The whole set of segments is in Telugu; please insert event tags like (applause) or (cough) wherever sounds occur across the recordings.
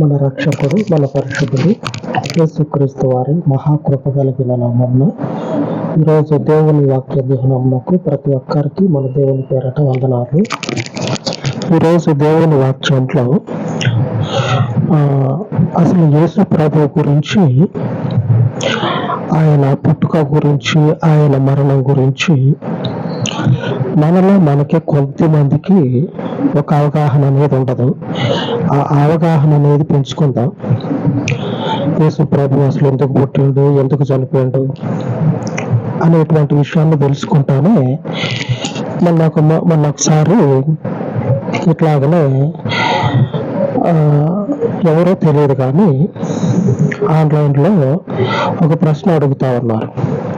మన రక్షకుడు మన పరిశుద్ధుడు యేసుక్రీస్తు వారి మహాకృప కలిగిన నామమున ఈరోజు దేవుని వాక్య ధ్యానమునకు ప్రతి ఒక్కరికి మన దేవుని పేరట వందనాలు. ఈరోజు దేవుని వాక్యంలో ఆ, అసలు యేసు ప్రభు గురించి ఆయన పుట్టుక గురించి ఆయన మరణం గురించి మనలో మనకి కొద్ది మందికి ఒక అవగాహన అనేది ఉండదు. ఆ అవగాహన అనేది పెంచుకుందాం. యేసు ప్రభు అసలు ఎందుకు పుట్టిండు ఎందుకు చనిపోయిండు అనేటువంటి విషయాన్ని తెలుసుకుంటానే మొన్న నాకు మొన్న ఒకసారి ఇట్లాగనే ఆ, ఎవరో తెలియదు కానీ ఆన్లైన్లో ఒక ప్రశ్న అడుగుతా ఉన్నారు.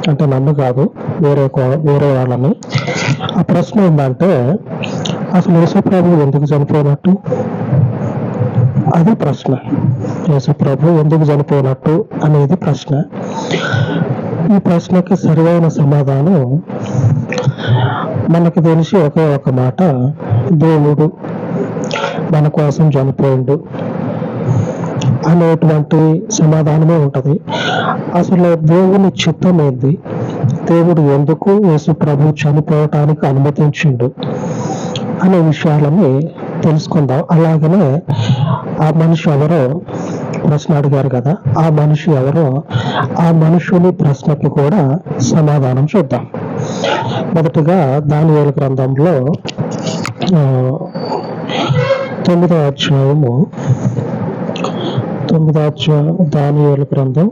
అంటే నన్ను కాదు వేరే వేరే వాళ్ళని. ఆ ప్రశ్న ఏంటంటే అసలు యేసుప్రభు ఎందుకు చనిపోయినట్టు? అది ప్రశ్న. యేసుప్రభు ఎందుకు చనిపోయినట్టు అనేది ప్రశ్న. ఈ ప్రశ్నకి సరైన సమాధానం మనకు తెలిసి ఒకే ఒక మాట. దేవుడు మన కోసం చనిపోయిండు అనేటువంటి సమాధానమే ఉంటుంది. అసలు దేవుని చిత్తం ఏంది? దేవుడు ఎందుకు యేసు ప్రభు చనిపోవటానికి అనుమతించిండు? అనే విషయాలని తెలుసుకుందాం. అలాగనే ఆ మనిషి ఎవరో ప్రశ్న అడిగారు కదా ఆ మనిషి ఎవరో ఆ మనుషుని ప్రశ్నకి కూడా సమాధానం చూద్దాం. మొదటగా దానియేలు గ్రంథంలో ఆ, తొమ్మిదో అధ్యాయము తొమ్మిదో అధ్యాయం దానియేలు గ్రంథం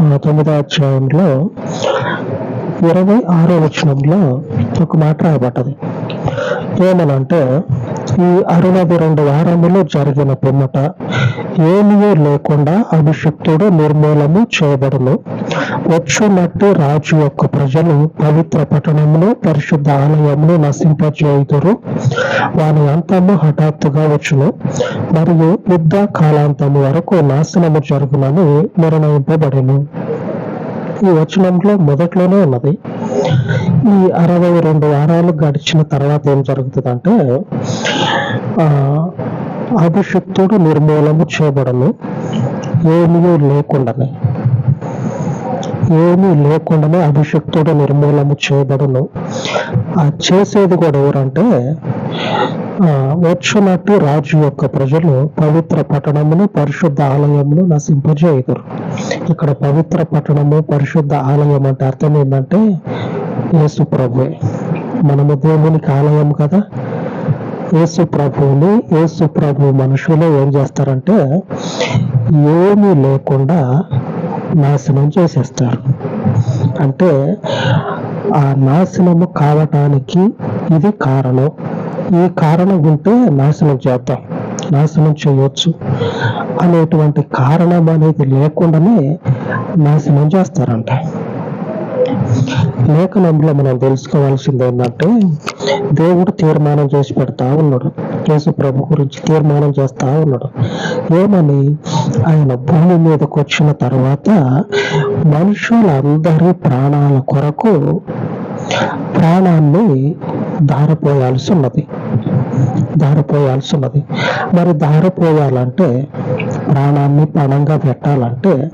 తొమ్మిదో అధ్యాయంలో ఇరవై ఆరో వచనంలో ఒక మాట రాయబడ్డది. ఏమనంటే ఈ అరవై రెండు వారములు జరిగిన పిమ్మట ఏమీ లేకుండా అభిషక్తుడు నిర్మూలము చేయబడును. వచ్చునట్టు రాజు యొక్క ప్రజలు పవిత్ర పట్టణమును పరిశుద్ధ ఆలయమును నశింపజేయుదురు. వాని అంతము హఠాత్తుగా వచ్చును. మరియు యుద్ధ కాలాంతము వరకు నాశనము జరుగునని నిర్ణయింపబడిను. ఈ వచనంలో మొదట్లోనే ఉన్నది. ఈ అరవై రెండు వారాలు గడిచిన తర్వాత ఏం జరుగుతుందంటే ఆ అభిషక్తుడు నిర్మూలము చేయబడను ఏమీ లేకుండానే. ఏమీ లేకుండానే అభిషక్తుడు నిర్మూలము చేయబడును. ఆ చేసేది కూడా ఎవరంటే ఆ, వచ్చునట్టు రాజు యొక్క ప్రజలు పవిత్ర పట్టణమును పరిశుద్ధ ఆలయమును నశింపజేయుదురు. ఇక్కడ పవిత్ర పట్టణము పరిశుద్ధ ఆలయం అంటే అర్థం ఏంటంటే యేసు ప్రభువే. మనము దేవునికి ఆలయం కదా. యేసు ప్రభువుని యేసు ప్రభు మనుషులు ఏం చేస్తారంటే ఏమీ లేకుండా నాశనం చేసేస్తారు. అంటే ఆ నాశనము కావటానికి ఇది కారణం. ఈ కారణం ఉంటే నాశనం చేద్దాం నాశనం చేయొచ్చు అనేటువంటి కారణం అనేది లేకుండానే నాశనం చేస్తారంట. లేఖనంలో మనం తెలుసుకోవాల్సింది ఏంటంటే దేవుడు తీర్మానం చేసి పెడతా ఉన్నాడు. యేసు ప్రభు గురించి తీర్మానం చేస్తా ఉన్నాడు. ఏమని? ఆయన భూమి మీదకి వచ్చిన తర్వాత మనుషులందరి ప్రాణాల కొరకు ప్రాణాన్ని ధారపోయాల్సి ఉన్నది ధారపోయాల్సి ఉన్నది మరి ధారపోయాలంటే ప్రాణాన్ని పణంగా పెట్టాలంటే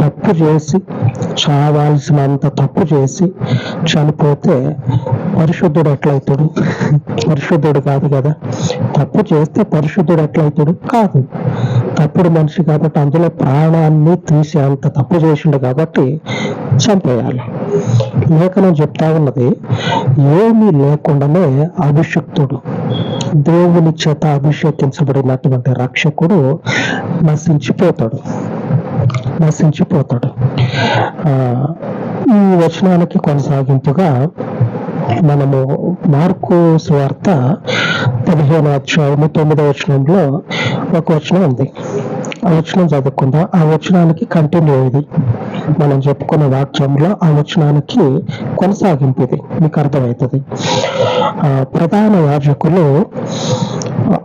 తప్పు చేసి చావాల్సినంత తప్పు చేసి చనిపోతే పరిశుద్ధుడు ఎట్లయితాడు పరిశుద్ధుడు కాదు కదా. తప్పు చేస్తే పరిశుద్ధుడు ఎట్లయితాడు కాదు. తప్పుడు మనిషి కాబట్టి అందులో ప్రాణాన్ని తీసి అంత తప్పు చేసిండు కాబట్టి చంపేయాలి. లేఖనం చెప్తా ఉన్నది ఏమీ లేకుండానే అభిషక్తుడు దేవుని చేత అభిషేకించబడినటువంటి రక్షకుడు నశించిపోతాడు నశించిపోతాడు. ఈ వచనానికి కొనసాగింపుగా మనము మార్కు స్వార్త పదిహేను అధ్యాయము తొమ్మిదో వచనంలో ఒక వచనం ఉంది. ఆ వచనం చదువుకుందాం. ఆ వచనానికి కంటిన్యూ ఇది. మనం చెప్పుకున్న వాక్యంలో ఆలోచనానికి కొనసాగింపు ఇది మీకు అర్థమవుతుంది. ప్రధాన యాజకులు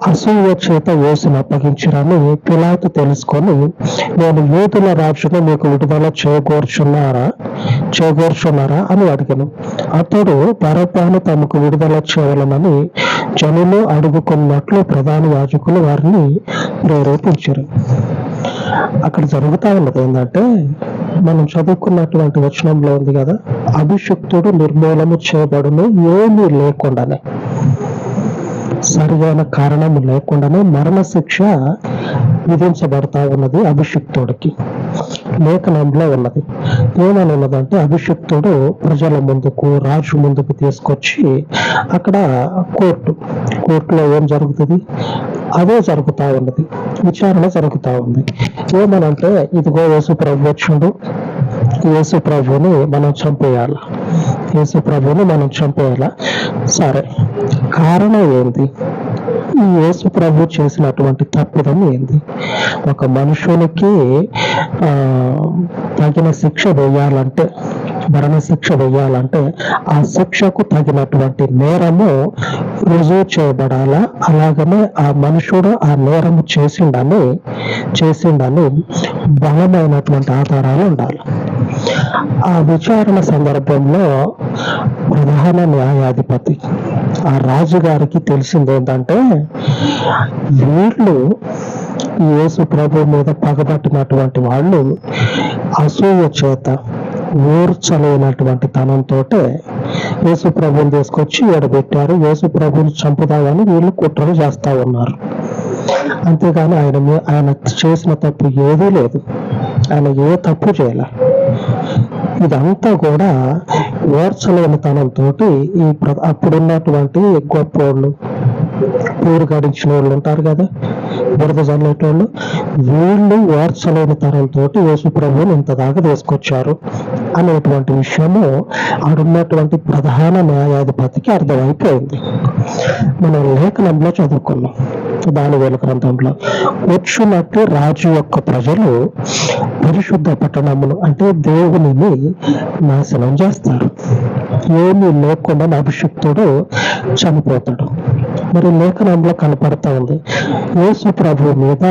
అసూయ చేత యేసును అప్పగించరని పిలాతు తెలుసుకొని నేను యూదుల రాజును మీకు విడుదల చేకూర్చున్నారా? చేకూర్చున్నారా? అని అడిగాను. అతడు పరపాను తమకు విడుదల చేయవలనని జనులు అడుగుకున్నట్లు ప్రధాన యాజకులు వారిని ప్రేరేపించారు. అక్కడ జరుగుతా ఉన్నది ఏంటంటే మనం చదువుకున్నటువంటి వచనంలో ఉంది కదా అభిషక్తుడు నిర్మూలము చేయబడును ఏమీ లేకుండానే. సరైన కారణం లేకుండానే మరణ శిక్ష విధించబడతా ఉన్నది అభిషిక్తుడికి. లేఖనంలో ఉన్నది. ఏమని ఉన్నదంటే అభిషిక్తుడు ప్రజల ముందుకు రాజు ముందుకు తీసుకొచ్చి అక్కడ కోర్టు కోర్టులో ఏం జరుగుతుంది? అదే జరుగుతా ఉన్నది. విచారణ జరుగుతా ఉంది. ఏమనంటే ఇదిగో యేసు ప్రభు వచ్చిండు. యేసు ప్రభుని మనం చంపేయాలి? యేసు ప్రభుని మనం చంపేయాల? సరే. కారణం ఏంది? ఈ యేసు ప్రభు చేసినటువంటి తప్పిదం ఏంది? ఒక మనుషునికి ఆ తగిన శిక్ష వేయాలంటే మరణ శిక్ష వేయాలంటే ఆ శిక్షకు తగినటువంటి నేరము రుజువు చేయబడాలా? అలాగనే ఆ మనుషుడు ఆ నేరము చేసిండని చేసిండని బలమైనటువంటి ఆధారాలు ఉండాలి. ఆ విచారణ సందర్భంలో ప్రధాన న్యాయాధిపతి ఆ రాజుగారికి తెలిసింది ఏంటంటే వీళ్ళు యేసు ప్రభు మీద పగబట్టినటువంటి వాళ్ళు అసూయ చేత ఊర్చలేనటువంటి తనంతో యేసు ప్రభుని తీసుకొచ్చి ఎడబెట్టారు యేసు ప్రభుని చంపుదామని వీళ్ళు కుట్రలు చేస్తా ఉన్నారు. అంతేగాని ఆయన ఆయన చేసిన తప్పు ఏదీ లేదు. ఆయన ఏ తప్పు చేయాల. ఇదంతా కూడా ఓర్చలేని తనంతో ఈ అప్పుడున్నటువంటి గొప్పోళ్ళు పేరు గడించిన వాళ్ళు ఉంటారు కదా బురద జల్లేటోళ్ళు వీళ్ళు ఓర్చలేని తరంతో యేసు ప్రభువుని ఇంత దాకా తీసుకొచ్చారు అనేటువంటి విషయము ఆడున్నటువంటి ప్రధాన న్యాయాధిపతికి అర్థమైపోయింది. మనం లేఖనంలో చదువుకున్నాం. దానివేల గ్రంథంలో వచ్చినట్టు రాజు యొక్క ప్రజలు పరిశుద్ధ పట్టణమును అంటే దేవునిని నాశనం చేస్తారు. ఏమీ లేకుండా అభిషిక్తుడు చనిపోతాడు. మరి లేఖనంలో కనపడతా ఉంది. యేసు ప్రభు మీద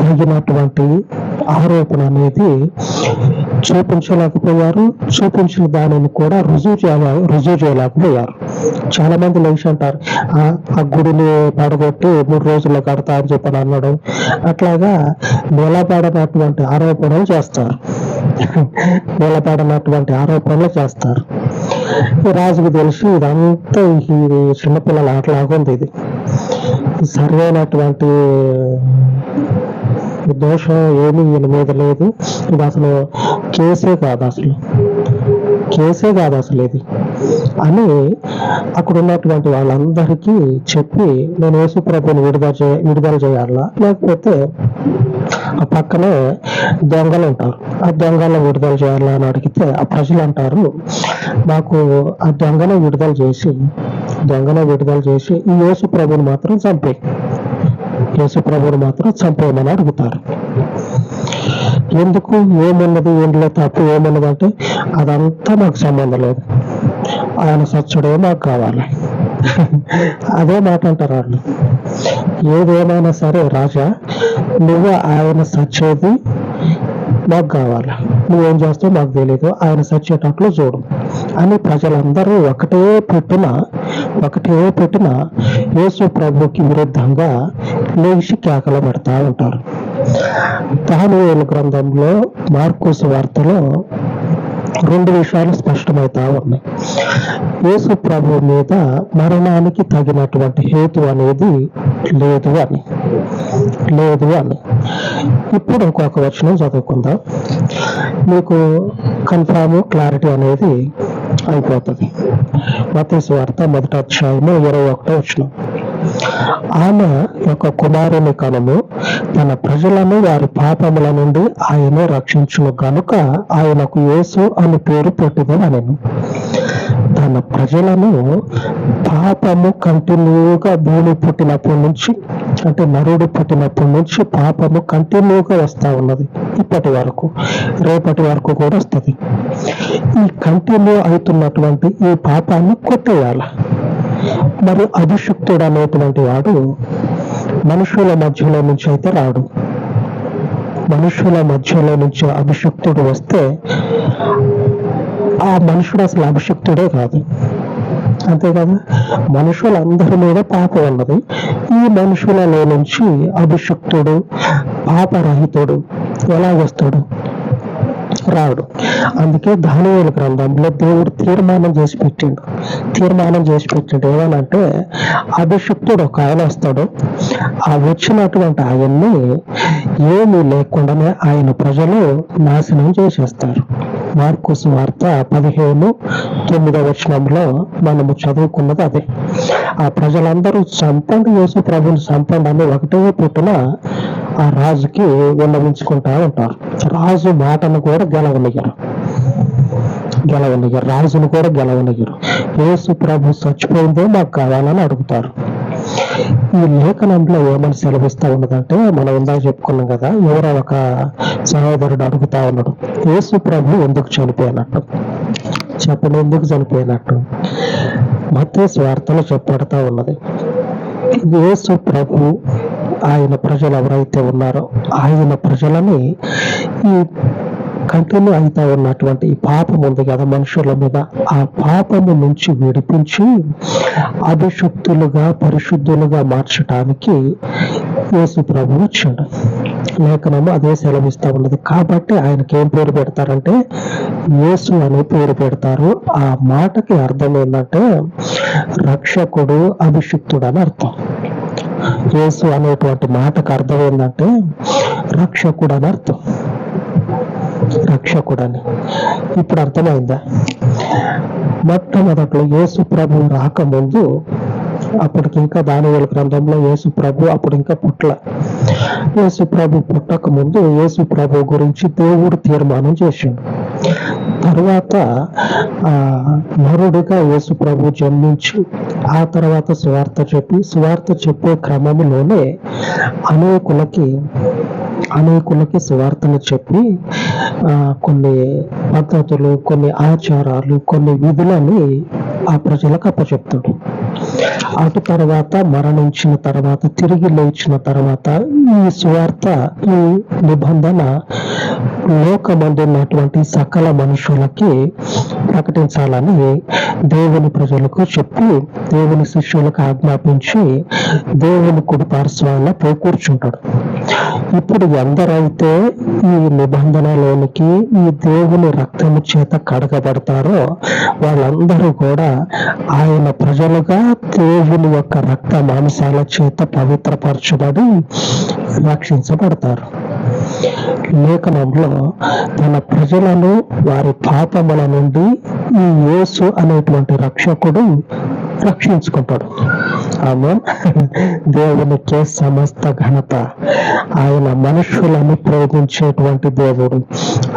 తగినటువంటి ఆరోపణ అనేది చూపించలేకపోయారు. చూపించిన దానిని కూడా రుజువు చేయాల రుజువు చేయలేకపోయారు. చాలా మంది లేచి అంటారు "ఆ, ఆ గుడిని పడగొట్టి మూడు రోజుల్లో కడతా అని చెప్పని అన్నాడు అట్లాగా నిలబడనటువంటి ఆరోపణలు చేస్తారు. (laughs) నిలబడనటువంటి ఆరోపణలు చేస్తారు. రాజుకు తెలిసి ఇదంతా ఇది చిన్నపిల్లల ఆటలాగుంది ఇది. సరైనటువంటి దోషం ఏమీ ఈయన మీద లేదు. ఇది అసలు కేసే కాదు అసలు. కేసే కాదు అసలు ఇది. అని అక్కడ ఉన్నటువంటి వాళ్ళందరికీ చెప్పి నేను యేసు ప్రభుని విడుదల చే విడుదల చేయాలా? లేకపోతే ఆ పక్కనే దొంగలు ఉంటారు. ఆ దొంగలను విడుదల చేయాలా అని అడిగితే ఆ ప్రజలు అంటారు మాకు ఆ దొంగను విడుదల చేసి దొంగను విడుదల చేసి ఈ యేసు ప్రభుని మాత్రం చంపే యేసు ప్రభుని మాత్రం చంపేయమని అడుగుతారు. ఎందుకు ఏమున్నది ఏంటిలో తప్పు ఏమన్నది అంటే అదంతా మాకు సంబంధం లేదు. ఆయన సచ్చుడే మాకు కావాలి. అదే మాట అంటారు వాళ్ళు. ఏదేమైనా సరే రాజా నువ్వు ఆయన సచ్చేది మాకు కావాలి. నువ్వేం చేస్తావు మాకు తెలియదు ఆయన సచ్చేటట్లు చూడు. అని ప్రజలందరూ ఒకటే పెట్టిన ఒకటే పెట్టిన యేసు ప్రభుకి విరుద్ధంగా లేచి కేకలు పడతా ఉంటారు. దానివేలు గ్రంథంలో మార్కోస్ వార్తలో రెండు విషయాలు స్పష్టమవుతా ఉన్నాయి. యేసు ప్రభు మీద మరణానికి తగినటువంటి హేతు అనేది లేదు అని లేదు అని. ఇప్పుడు ఇంకొక వచనం చదువుకుందాం. మీకు కన్ఫామ్ క్లారిటీ అనేది అయిపోతుంది. మతేసు వార్త మొదటి అధ్యాయము ఇరవై ఒకటో వచ్చిన ఆమె యొక్క కుమారుని కనుము తన ప్రజలను వారి పాపముల నుండి ఆయన రక్షించును గనుక ఆయనకు యేసు అని పేరు పెట్టిదనెను తన ప్రజలను పాపము కంటిన్యూగా భూమి పుట్టినప్పటి నుంచి అంటే నరుడు పుట్టినప్పటి నుంచి పాపము కంటిన్యూగా వస్తా ఉన్నది ఇప్పటి వరకు రేపటి వరకు కూడా వస్తుంది. ఈ కంటిన్యూ అవుతున్నటువంటి ఈ పాపాన్ని కొట్టేయాలి. మరి అభిషుక్తుడు అనేటువంటి వాడు మనుషుల మధ్యలో నుంచి అయితే రాడు. మనుషుల మధ్యలో నుంచి అభిషక్తుడు వస్తే ఆ మనుషుడు అసలు అభిషక్తుడే కాదు. అంతే కదా మనుషులందరి మీద పాపం ఉన్నది. ఈ మనుషులలో నుంచి అభిషక్తుడు పాపరహితుడు ఎలా వస్తాడు? రాడు. అందుకే దానివేలు గ్రంథంలో దేవుడు తీర్మానం చేసి పెట్టిండు. తీర్మానం చేసి పెట్టిండు ఏమనంటే అభిషక్తుడు ఒక ఆయన వస్తాడు. ఆ వచ్చినటువంటి ఆయన్ని ఏమీ లేకుండానే ఆయన ప్రజలు నాశనం చేసేస్తారు. మార్కు వార్త పదిహేను తొమ్మిదవ వచనంలో మనము చదువుకున్నది అదే. ఆ ప్రజలందరూ చంపండి యేసు ప్రభుని చంపండి అని ఒకటే పుట్టిన ఆ రాజుకి విన్నవించుకుంటా ఉంటారు. రాజు మాటను కూడా గెలవనియరు గెలవనియరు రాజును కూడా గెలవనియరు యేసు ప్రభు చచ్చిపోయిందే మాకు కావాలని అడుగుతారు. ఈ లేఖనంలో ఏమని సెలవిస్తా ఉన్నదంటే మనం ఇందాక చెప్పుకున్నాం కదా ఎవరో ఒక సహోదరుడు అడుగుతా ఉన్నాడు యేసు ప్రభు ఎందుకు చనిపోయినట్టు? చెప్పండి ఎందుకు చనిపోయినట్టు? మధ్య స్వార్థలు చెప్పబడతా ఉన్నది యేసు ప్రభు ఆయన ప్రజలు ఎవరైతే ఉన్నారో ఆయన ప్రజలని ఈ కంటిన్యూ అవుతా ఉన్నటువంటి ఈ పాపం ఉంది కదా మనుషుల మీద. ఆ పాపము నుంచి విడిపించి అభిషక్తులుగా పరిశుద్ధులుగా మార్చడానికి యేసు ప్రభు వచ్చాడు. లేఖనము అదే సెలవిస్తూ ఉన్నది. కాబట్టి ఆయనకి ఏం పేరు పెడతారంటే యేసు అనే పేరు పెడతారు. ఆ మాటకి అర్థం ఏంటంటే రక్షకుడు అభిషిక్తుడు అని అర్థం. యేసు అనేటువంటి మాటకు అర్థం ఏంటంటే రక్షకుడు అని అర్థం. రక్షకుడని. ఇప్పుడు అర్థమైందా? మొట్టమొదట్లో యేసు ప్రభు రాకముందు అప్పటికి ఇంకా దానివేల గ్రంథంలో యేసు ప్రభు అప్పుడు ఇంకా పుట్ల. యేసు ప్రభు పుట్టక ముందు యేసు ప్రభు గురించి దేవుడు తీర్మానం చేసిండు. తర్వాత ఆ నరుడిగా యేసు ప్రభు జన్మించి. ఆ తర్వాత సువార్త చెప్పి సువార్త చెప్పే క్రమంలోనే అనేకులకి అనేకులకి సువార్తను చెప్పి ఆ, కొన్ని పద్ధతులు కొన్ని ఆచారాలు కొన్ని విధులని ఆ ప్రజలకు అప్పచెప్తాడు. అటు తర్వాత మరణించిన తర్వాత తిరిగి లేచిన తర్వాత ఈ సువార్త ఈ నిబంధన లోకమందున్నటువంటి సకల మనుషులకి ప్రకటించాలని దేవుని ప్రజలకు చెప్పి దేవుని శిష్యులకు ఆజ్ఞాపించి దేవుని కుడి పార్శ్వాన పోయి కూర్చుంటాడు ఇప్పుడు ఎందరైతే ఈ నిబంధనలోనికి ఈ దేవుని రక్తము చేత కడగబడతారో వాళ్ళందరూ కూడా ఆయన ప్రజలుగా దేవుని యొక్క రక్త మాంసాల చేత పవిత్రపరచబడి రక్షించబడతారు. లేఖనంలో తన ప్రజలను వారి పాపముల నుండి ఈ యేసు అనేటువంటి రక్షకుడు రక్షించుకుంటాడు. ఆమె దేవునికే సమస్త ఘనత. ఆయన మనుషులను ప్రేమించేటువంటి దేవుడు.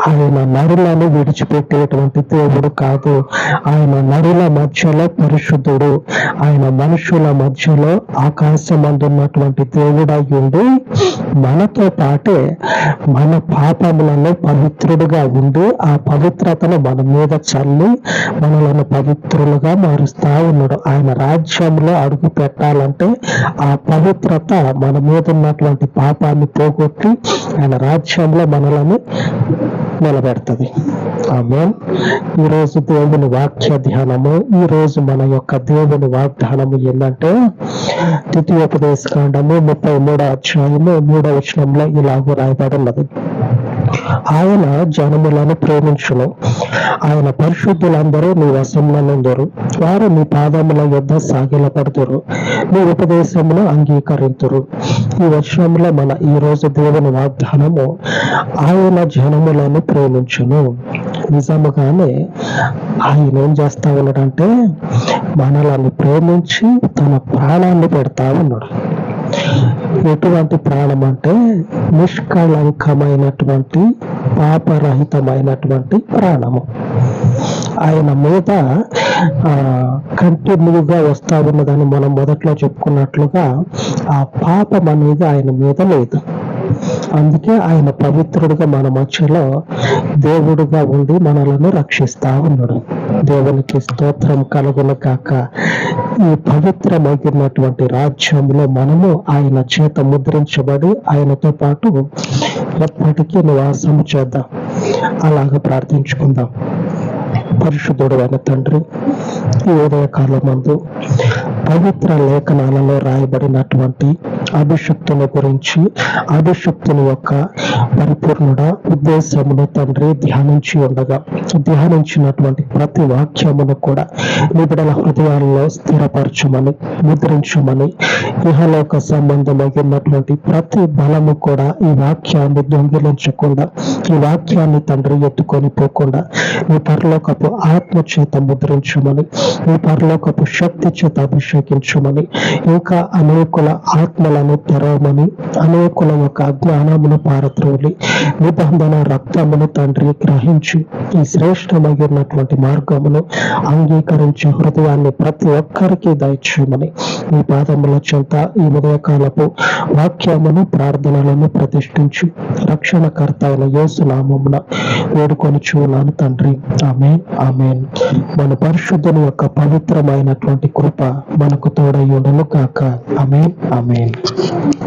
ఆయన నరులను విడిచిపెట్టేటువంటి దేవుడు కాదు. ఆయన నరుల మధ్యలో పరిశుద్ధుడు. ఆయన మనుషుల మధ్యలో ఆకాశమందున్నటువంటి దేవుడు అయ్యుండి మనతో పాటే మన పాపములను పవిత్రుడుగా ఉండి ఆ పవిత్రతను మన మీద చల్లి మనలను పవిత్రులుగా మారుస్తా ఉన్నాడు. ఆయన రాజ్యంలో అడుగు పెట్టాలంటే ఆ పవిత్రత మన మీద ఉన్నటువంటి పాపాన్ని పోగొట్టి ఆయన రాజ్యంలో మనలను నిలబెడుతుంది ఆమె ఈరోజు దేవుని వాక్య ధ్యానము ఈ రోజు మన యొక్క దేవుని వాగ్దానము ఏంటంటే ద్వితీయోపదేశ కాండము ముప్పై మూడో అధ్యాయము మూడో వచనంలో ఇలాగూ రాయబడి ఉన్నది. ఆయన జనములను ప్రేమించును. ఆయన పరిశుద్ధులందరూ నీ వశంలో వారు నీ పాదముల యొద్ద సాగిలపడుతురు నీ ఉపదేశమును అంగీకరింతురు. ఈ వర్షంలో మన ఈ రోజు దేవుని వాగ్దానము ఆయన జనములను ప్రేమించును. నిజముగానే ఆయన ఏం చేస్తా ఉన్నాడంటే మనలను ప్రేమించి తన ప్రాణాన్ని పెడతా ఉన్నాడు. ఎటువంటి ప్రాణం అంటే నిష్కళంకమైనటువంటి పాపరహితమైనటువంటి ప్రాణము. ఆయన మీద కంటిన్యూగా వస్తా ఉన్నదని మనం మొదట్లో చెప్పుకున్నట్లుగా ఆ పాపం అనేది ఆయన మీద లేదు. అందుకే ఆయన పవిత్రుడిగా మన మధ్యలో దేవుడుగా ఉండి మనలను రక్షిస్తా ఉన్నాడు. దేవునికి స్తోత్రం కలుగును కాక ఈ పవిత్రమైనటువంటి రాజ్యంలో మనము ఆయన చేత ముద్రించబడి ఆయనతో పాటు ఎప్పటికీ నివాసం చేద్దాం. అలాగ ప్రార్థించుకుందాం. పరిశుద్ధుడు అయిన తండ్రి ఈ ఉదయకాలం మందు పవిత్ర లేఖనాలలో రాయబడినటువంటి అభిషక్తుల గురించి అభిషక్తుల యొక్క పరిపూర్ణుడ ఉద్దేశమును తండ్రి ధ్యానించి ఉండగా ధ్యానించినటువంటి ప్రతి వాక్యమును కూడా నిబిడల హృదయాల్లో స్థిరపరచమని ముద్రించమని ఇహలోక సంబంధమైనటువంటి ప్రతి బలము కూడా ఈ వాక్యాన్ని దొంగిలించకుండా ఈ వాక్యాన్ని తండ్రి ఎత్తుకొని పోకుండా ఈ పరలోకపు ఆత్మ చేత ముద్రించమని ఈ పరలోకపు శక్తి చేత అభిషేకించమని ఇంకా అనేకుల ఆత్మలను తెరవమని అనేకుల ఒక అజ్ఞానమును పారద్రోలి నిబంధన రక్తమును తండ్రి గ్రహించి. ఈ శ్రేష్టమైనటువంటి మార్గమును అంగీకరించే హృదయాన్ని ప్రతి ఒక్కరికి దయచేయమని ఈ పాదముల చెంత ఈ ఉదయకాలపు వాక్యమును ప్రార్థనలను ప్రతిష్ఠించి. రక్షణకర్త అయిన యేసునామమున వేడుకొని చూనాను తండ్రి. ఆమె ఆమె మన పరిశుద్ధుని యొక్క పవిత్రమైనటువంటి కృప మనకు తోడయ్యుండను కాక ఆమె ఆమె Thank you.